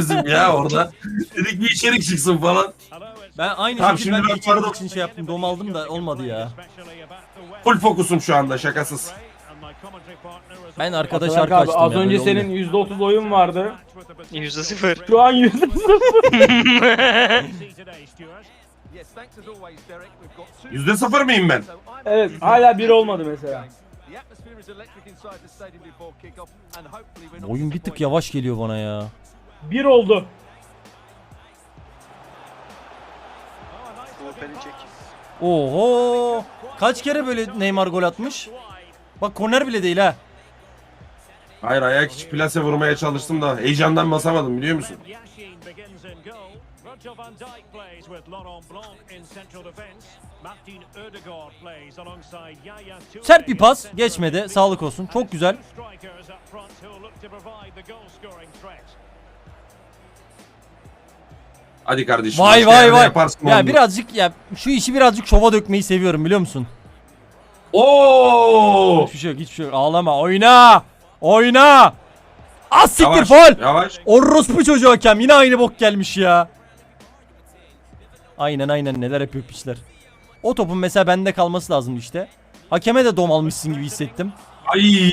bizim ya orada. Dedik bir içerik çıksın falan. Ben aynı Tamam, şekilde şimdi ben ben de içerik için şey yaptım. Dom aldım da olmadı ya. Full fokusum şu anda şakasız. Ben arkada Bak şarkı abi, açtım az ya, önce böyle senin olmuyor. %30 oyun vardı. Yüzde sıfır. Şu an %0. Yüzde sıfır mıyım ben? Evet hala bir olmadı mesela. Oyun bir tık yavaş geliyor bana ya. Bir oldu. Oho! Kaç kere böyle Neymar gol atmış? Bak korner bile değil ha. Hayır ayak içi plase vurmaya çalıştım da heyecandan basamadım biliyor musun? Sert bir pas, geçmedi. Sağlık olsun. Çok güzel. Hadi kardeşim. Vay vay vay. yaparsın Ya oğlum. birazcık ya şu işi birazcık şova dökmeyi seviyorum biliyor musun? Oo! Hiçbir şey yok, hiçbir şey yok. Ağlama. Oyna! Oyna! Az siktir Yavaş, faul! yavaş. Orospu çocuğu hakem yine aynı bok gelmiş ya. Aynen aynen neler yapıyor piçler. O topun mesela bende kalması lazım işte. Hakeme de dom almışsın gibi hissettim. Ay!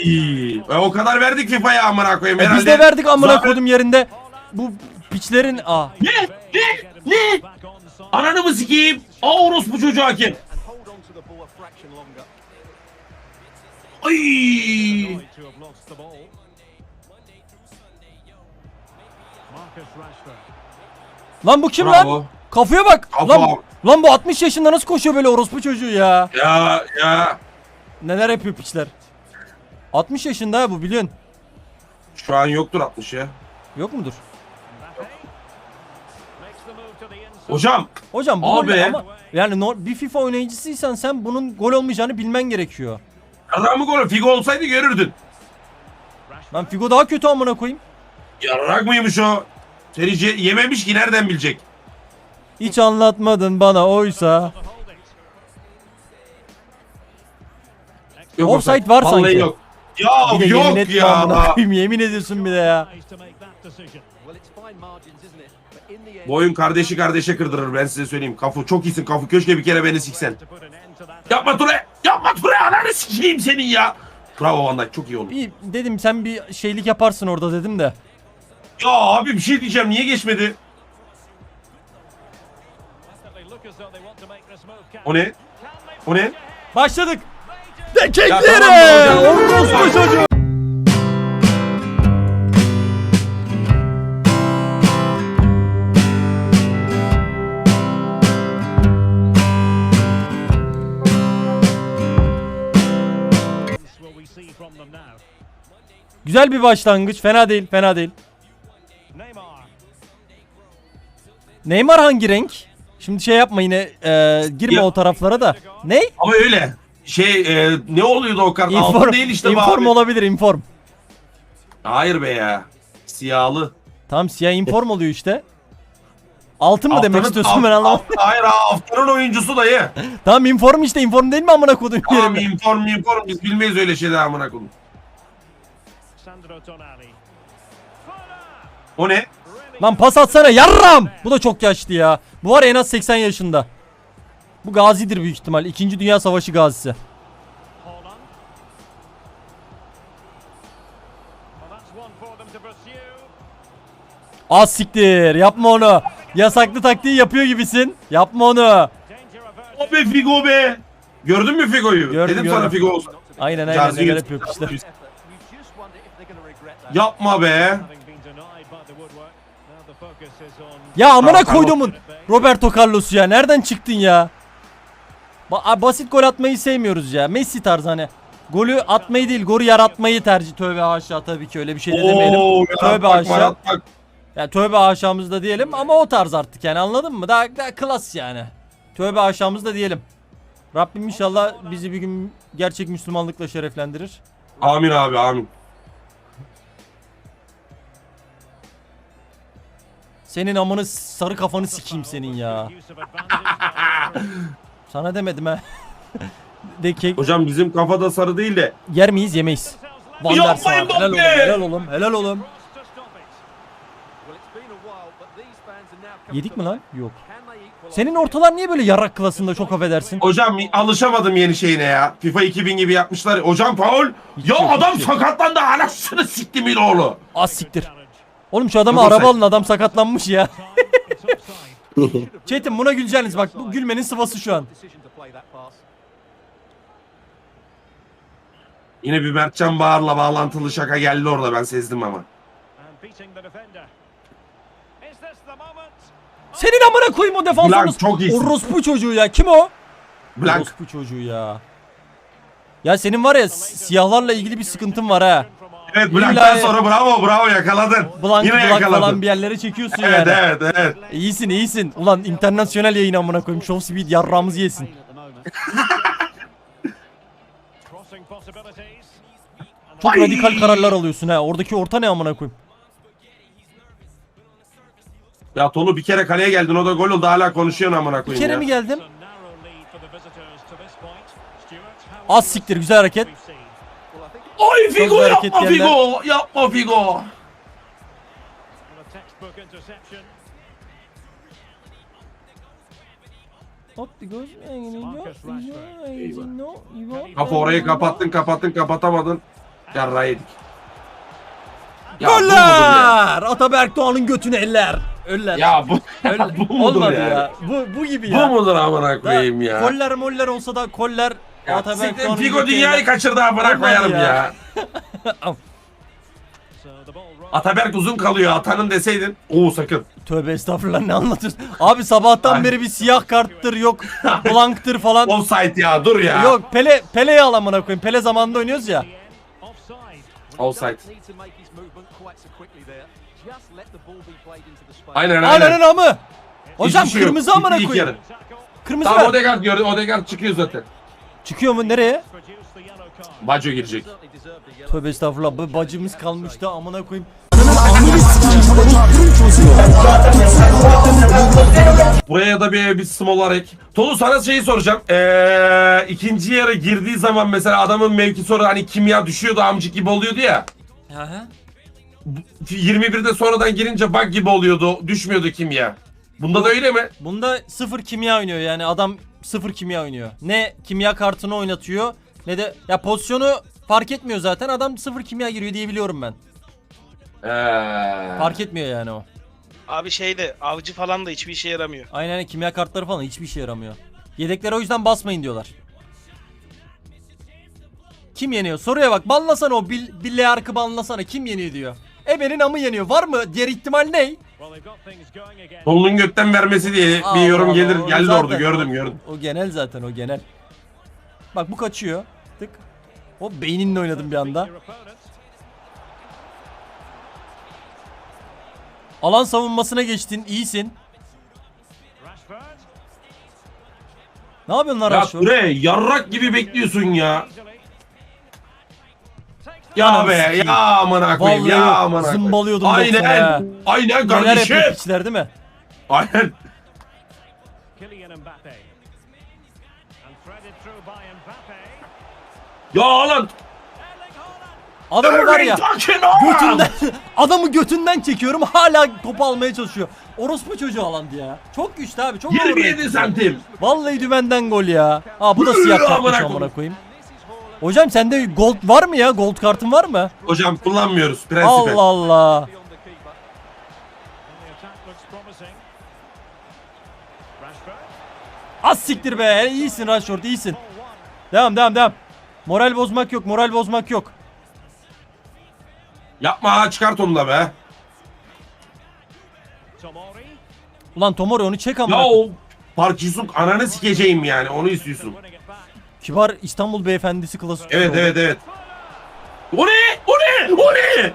E, o kadar verdik FIFA'ya amına koyayım E herhalde. biz de verdik amına Zaten- kodum yerinde. Bu piçlerin ah Ne? Ne? Ne? Ananı mı sikeyim? Aa orospu çocuğu hakem. Ay! Lan bu kim Bravo. lan? Kafaya bak. Kafa. Lan, lan bu 60 yaşında nasıl koşuyor böyle orospu çocuğu ya? Ya ya. Neler yapıyor piçler? 60 yaşında ha bu biliyorsun. Şu an yoktur 60 ya. Yok mudur? Hocam Hocam bu Abi. golle ama yani no- bir FIFA oynayıcısıysan sen bunun gol olmayacağını bilmen gerekiyor. adamı gol Figo olsaydı görürdün. Lan Figo daha kötü amına koyayım. Yarrak mıymış o? Serici yememiş ki nereden bilecek? Hiç anlatmadın bana oysa. Yok Offside var Vallahi sanki. yok. Ya Bir de yemin yok etme ya. amına koyayım yemin ediyorsun bir de ya. Bu oyun kardeşi kardeşe kırdırır ben size söyleyeyim. Kafu çok iyisin Kafu. Keşke bir kere beni siksen. Yapma Ture. Yapma Ture. Ananı sikeyim senin ya. Bravo Van Dijk çok iyi oldu. Bir dedim sen bir şeylik yaparsın orada dedim de. Ya abi bir şey diyeceğim. Niye geçmedi? O ne? O ne? Başladık. Ya Dekeklere! tamam hocam. Orospu çocuğu. Güzel bir başlangıç. Fena değil, fena değil. Neymar hangi renk? Şimdi şey yapma yine e, girme Ya- o taraflara da. Ne? Ama öyle. Şey e, ne oluyordu o kart? Inform, Altın değil işte bu inform abi. olabilir inform. Hayır be ya. Siyahlı. Tamam siyah inform oluyor işte. Altın mı demek Haftanın- istiyorsun ben anlamadım. Hayır haftanın oyuncusu dayı. Tamam inform işte inform değil mi amına kodum Tamam yerinde? inform inform biz bilmeyiz öyle şeyler amına koyayım. O ne? Lan pas atsana yarram. Bu da çok yaşlı ya. Bu var ya en az 80 yaşında. Bu gazidir büyük ihtimal. İkinci Dünya Savaşı gazisi. Az siktir. Yapma onu. Yasaklı taktiği yapıyor gibisin. Yapma onu. O be Figo be. Gördün mü Figo'yu? Gördüm, Dedim gördüm. sana Figo olsun. Aynen aynen neler yüz- yapıyor işte. Yapma be. Ya amına koyduğumun Roberto Carlos ya. Nereden çıktın ya? Ba- basit gol atmayı sevmiyoruz ya. Messi tarzı hani. Golü atmayı değil, golü yaratmayı tercih. Tövbe haşa tabii ki öyle bir şey de demeyelim. Oo, Tövbe haşa. yaratmak. Ya tövbe haşamızda diyelim ama o tarz artık yani anladın mı? Daha, daha klas yani. Tövbe haşamızda diyelim. Rabbim inşallah bizi bir gün gerçek Müslümanlıkla şereflendirir. Amin abi amin. Senin amını sarı kafanı sikeyim senin ya. Sana demedim ha. De Hocam bizim kafada sarı değil de. yer miyiz yemeyiz. Van der Sar. Yapmayın Helal oğlum, Mbappe! helal oğlum, helal oğlum. Yedik mi lan? Yok. Senin ortalar niye böyle yarak klasında çok affedersin? Hocam alışamadım yeni şeyine ya. FIFA 2000 gibi yapmışlar. Hocam faul. Hiç Ya yok, adam hiç yok. sakatlandı anasını siktimin oğlu. Az siktir. Oğlum şu adama Yok, araba alın adam sakatlanmış ya. Çetin buna güleceğiniz bak bu gülmenin sıvası şu an. Yine bir Mertcan Bağır'la bağlantılı şaka geldi orada ben sezdim ama. Senin amına koyayım o defansınız. Blank, çok iyisin. Orospu çocuğu ya kim o? Blank. Orospu çocuğu ya. Ya senin var ya s- siyahlarla ilgili bir sıkıntın var ha. Evet İlla- Blank'tan sonra bravo bravo yakaladın. Blank Yine blank yakaladın. falan bir yerlere çekiyorsun Evet yani. evet evet. İyisin iyisin. Ulan internasyonel yayın amına koyayım. Show speed yarrağımızı yesin. Çok Ay! radikal kararlar alıyorsun ha. Oradaki orta ne amına koyayım? Ya Tolu bir kere kaleye geldin o da gol oldu hala konuşuyorsun amına Bir koyayım kere ya. mi geldim? Az siktir güzel hareket. Ay Figo hareket yapma yerler. Figo yapma Figo. Kafa orayı kapattın kapattın kapatamadın. Yarra yedik. Ya bu? Goller! Ataberk Doğan'ın götünü eller. Öller. Ya bu, Öller. bu mudur Olmadı ya? ya. Bu, bu gibi Bu ya. mudur amına koyayım ya? Koller moller olsa da koller Ya Ataberk siktir, Figo dünyayı kaçırdı amına Olmadı koyarım ya. ya. Ataberk uzun kalıyor atanın deseydin. Oo sakın. Tövbe estağfurullah ne anlatıyorsun? Abi sabahtan Ay. beri bir siyah karttır yok blanktır falan. Offside ya dur ya. Yok Pele Pele'yi al amına koyayım. Pele zamanında oynuyoruz ya. Offside. Aynen aynen. Ananın amı. Hocam şey kırmızı amına koyayım. Kırmızı Tamam ver. Odegaard gördü. Odegaard çıkıyor zaten. Çıkıyor mu nereye? Baco girecek. Tövbe estağfurullah. Bu bacımız kalmıştı amına koyayım. Buraya da bir, bir small ek. Tolu sana şeyi soracağım. Ee, ikinci yarı girdiği zaman mesela adamın mevki sonra hani kimya düşüyordu amcık gibi oluyordu ya. 21'de sonradan girince bug gibi oluyordu. Düşmüyordu kimya. Bunda da öyle mi? Bunda sıfır kimya oynuyor yani adam sıfır kimya oynuyor. Ne kimya kartını oynatıyor ne de ya pozisyonu fark etmiyor zaten adam sıfır kimya giriyor diye biliyorum ben. Ee, Fark etmiyor yani o. Abi şeyde avcı falan da hiçbir işe yaramıyor. Aynen aynen, kimya kartları falan hiçbir işe yaramıyor. Yedeklere o yüzden basmayın diyorlar. Kim yeniyor? Soruya bak. Banlasana o Bill, Bill Ark'ı banlasana. Kim yeniyor diyor. Ebe'nin amı yeniyor. Var mı? Diğer ihtimal ne? Tolu'nun gökten vermesi diye Allah bir yorum Allah, gelir o geldi zaten- orada gördüm gördüm. O genel zaten o genel. Bak bu kaçıyor. Tık. O beyninle oynadım bir anda. Alan savunmasına geçtin. iyisin. Ne yapıyorsun lan Ya Rashford? Ture yarrak gibi bekliyorsun ya. Ya be ya amına koyayım ya amına koyayım. zımbalıyordum Aynen. ya. Aynen Neler kardeşim. yapıyor piçler değil mi? Aynen. Ya lan. Adamı var ya götünden adamı götünden çekiyorum hala topu almaya çalışıyor. Orospu çocuğu alan diye ya. Çok güçlü abi çok 27 santim. Vallahi dümenden gol ya. Ha bu da siyah koyayım. amına koyayım. Hocam sende gold var mı ya? Gold kartın var mı? Hocam kullanmıyoruz prensip. Allah Allah. Az siktir be. İyisin Rashford iyisin. Devam devam devam. Moral bozmak yok. Moral bozmak yok. Yapma ha çıkart onu da be. Ulan Tomori onu çek amına. Ya o Park Ji-sung ananı sikeceğim yani onu istiyorsun. Kibar İstanbul beyefendisi klası. Evet evet evet. O ne? O ne? O ne?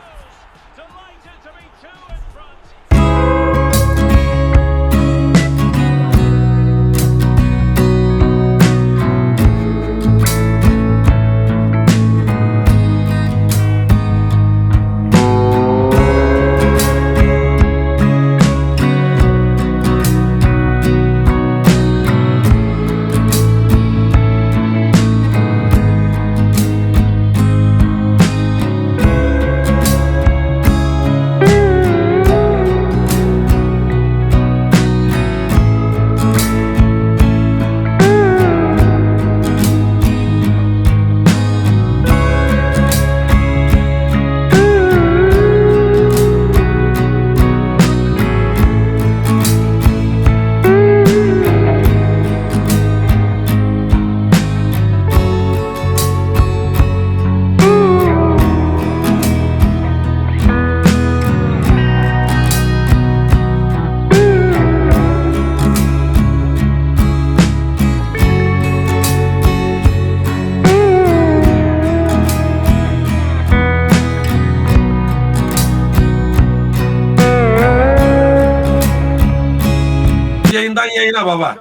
Yayına baba.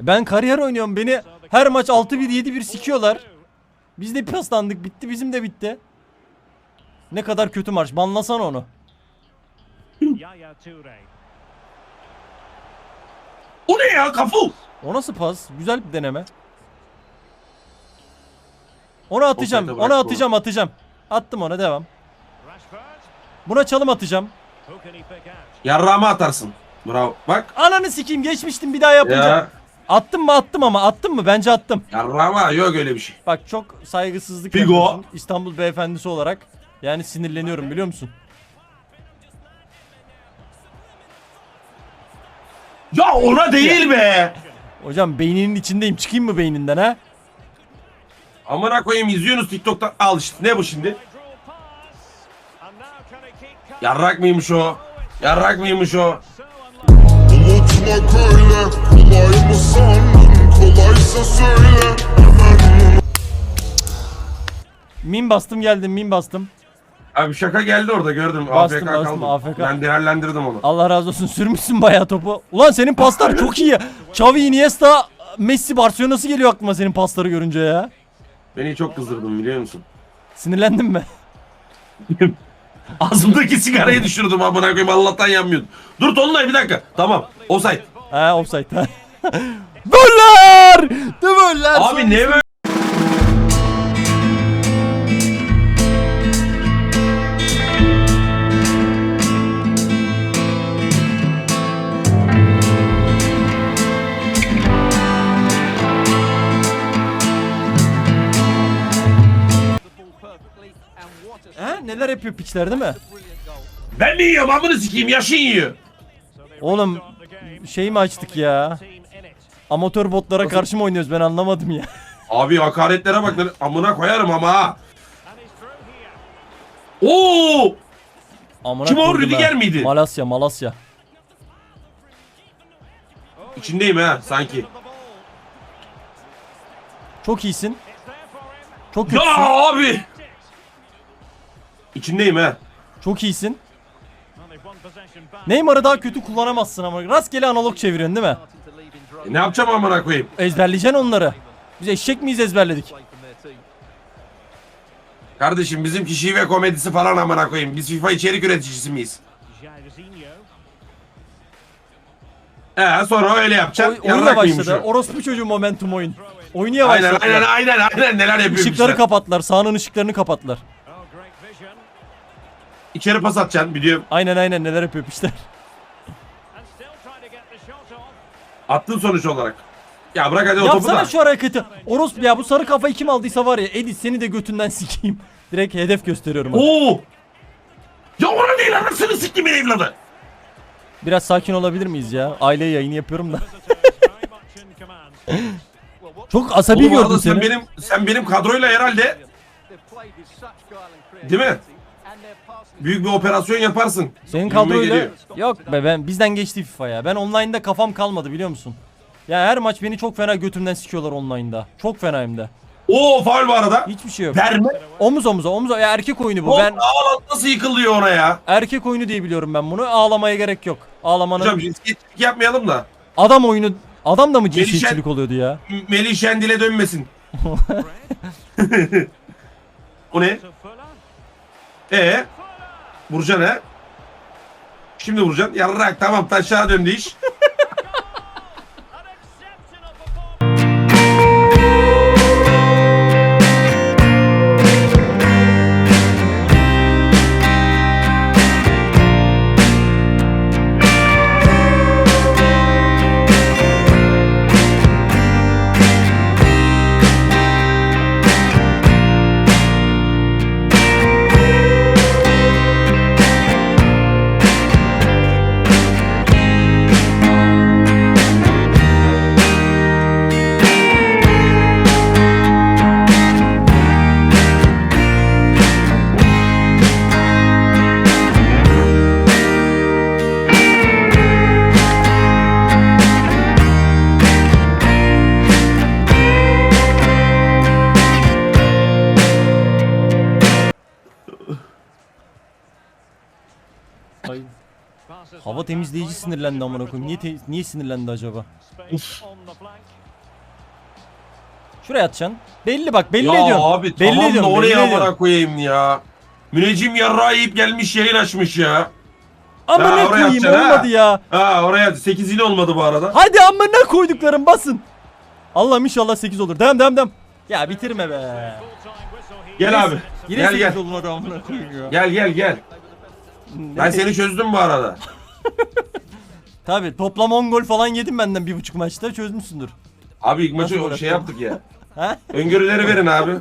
Ben kariyer oynuyorum. Beni her maç 6-1 7-1 sikiyorlar. Biz de paslandık. Bitti bizim de bitti. Ne kadar kötü maç. Banlasana onu. O ne ya kafu? O nasıl pas? Güzel bir deneme. Onu atacağım. Onu bıraktı atacağım, atacağım. Attım ona devam. Buna çalım atacağım. Yarrağıma atarsın. Bravo. Bak. Ananı sikeyim geçmiştim bir daha yapacağım. Ya. Attım mı attım ama attım mı? Bence attım. Yarrağıma yok öyle bir şey. Bak çok saygısızlık Figo. yapıyorsun İstanbul beyefendisi olarak. Yani sinirleniyorum biliyor musun? Ya ona değil be. Hocam beyninin içindeyim. Çıkayım mı beyninden ha? Amına koyayım izliyorsunuz TikTok'ta. Al işte ne bu şimdi? Yarrak mıymış o? Yarrak mıymış o? Söyle Min bastım geldim min bastım. Abi şaka geldi orada gördüm. Bastım, AFK bastım, kaldım. AFK. Ben değerlendirdim onu. Allah razı olsun sürmüşsün bayağı topu. Ulan senin paslar çok iyi. Xavi Iniesta Messi Barcelona'sı geliyor aklıma senin pasları görünce ya. Beni çok kızdırdın biliyor musun? Sinirlendin mi? Ağzımdaki sigarayı düşürdüm amına koyayım Allah'tan yanmıyordu. Dur Tolunay bir dakika. Tamam. Offside. Ha offside ha. Böller! De böller! Abi ne böyle? Ha? Neler yapıyor piçler değil mi? Ben mi yiyorum amını sikeyim yaşın yiyor. Oğlum şey mi açtık ya? Amatör botlara karşı mı oynuyoruz ben anlamadım ya. Abi hakaretlere bak amına koyarım ama ha. Oo! Amına Kim o, Rüdiger miydi? Malasya Malasya. İçindeyim ha sanki. Çok iyisin. Çok Ya kötüsün. abi! İçindeyim ha. Çok iyisin. Neymar'ı daha kötü kullanamazsın ama rastgele analog çeviriyorsun değil mi? E, ne yapacağım amına koyayım? Ezberleyeceksin onları. Biz eşek miyiz ezberledik? Kardeşim bizimki şive komedisi falan amına koyayım. Biz FIFA içerik üreticisi miyiz? Ee sonra öyle Oy, yapacaksın. oyuna Yarrak mıymış başladı. Orospu çocuğu momentum oyun. Oynuya Aynen başladılar. aynen aynen aynen neler yapıyor Işıkları bizler. kapattılar. Sahanın ışıklarını kapattılar. İçeri pas atacaksın biliyorum. Aynen aynen neler yapıyor piçler. Attın sonuç olarak. Ya bırak hadi o topu Yapsana da. şu hareketi. Orospu ya bu sarı kafayı kim aldıysa var ya Edis seni de götünden sikeyim. Direkt hedef gösteriyorum. Oo! Ya ona değil anasını siktim evladı. Biraz sakin olabilir miyiz ya? Aile yayını yapıyorum da. Çok asabi Oğlum gördüm arada sen seni. benim sen benim kadroyla herhalde değil mi? Büyük bir operasyon yaparsın. Senin Gibime kadroyla geliyor. yok be ben bizden geçti FIFA ya. Ben online'da kafam kalmadı biliyor musun? Ya her maç beni çok fena götümden sikiyorlar online'da. Çok fena hem de. Oo faul bu arada. Hiçbir şey yok. Verme. Omuz omuza omuza ya erkek oyunu bu. Bu Ben nasıl yıkılıyor ona ya? erkek oyunu diye biliyorum ben bunu. Ağlamaya gerek yok. Ağlamanın Hocam cinsiyetçilik yapmayalım da. adam oyunu adam da mı Melişen- cinsiyetçilik oluyordu ya? M- Melih Şendil'e dönmesin. o ne? Ee? Vuracaksın he? Şimdi vuracaksın. Yarrak tamam taşağa döndü iş. sinirlendi amına koyayım. Niye te- niye sinirlendi acaba? Şuraya atacaksın. Belli bak belli ya ediyorsun. abi belli tamam da ediyorsun, belli oraya ediyorsun. amına koyayım ya. Müneccim yarrağı yiyip gelmiş yayın açmış ya. Amına Ya oraya koyayım atacaksın ha. olmadı ya. Ha oraya 8 yine olmadı bu arada. Hadi amına koyduklarım basın. Allah'ım inşallah 8 olur. Devam devam devam. Ya bitirme be. Gel abi. Yine Gel 8 gel. olmadı amına koyayım ya. Gel gel gel. Ben seni çözdüm bu arada. Tabi toplam 10 gol falan yedim benden bir buçuk maçta çözmüşsündür. Abi ilk maçı şey yaptık ya. Ha? Öngörüleri verin abi.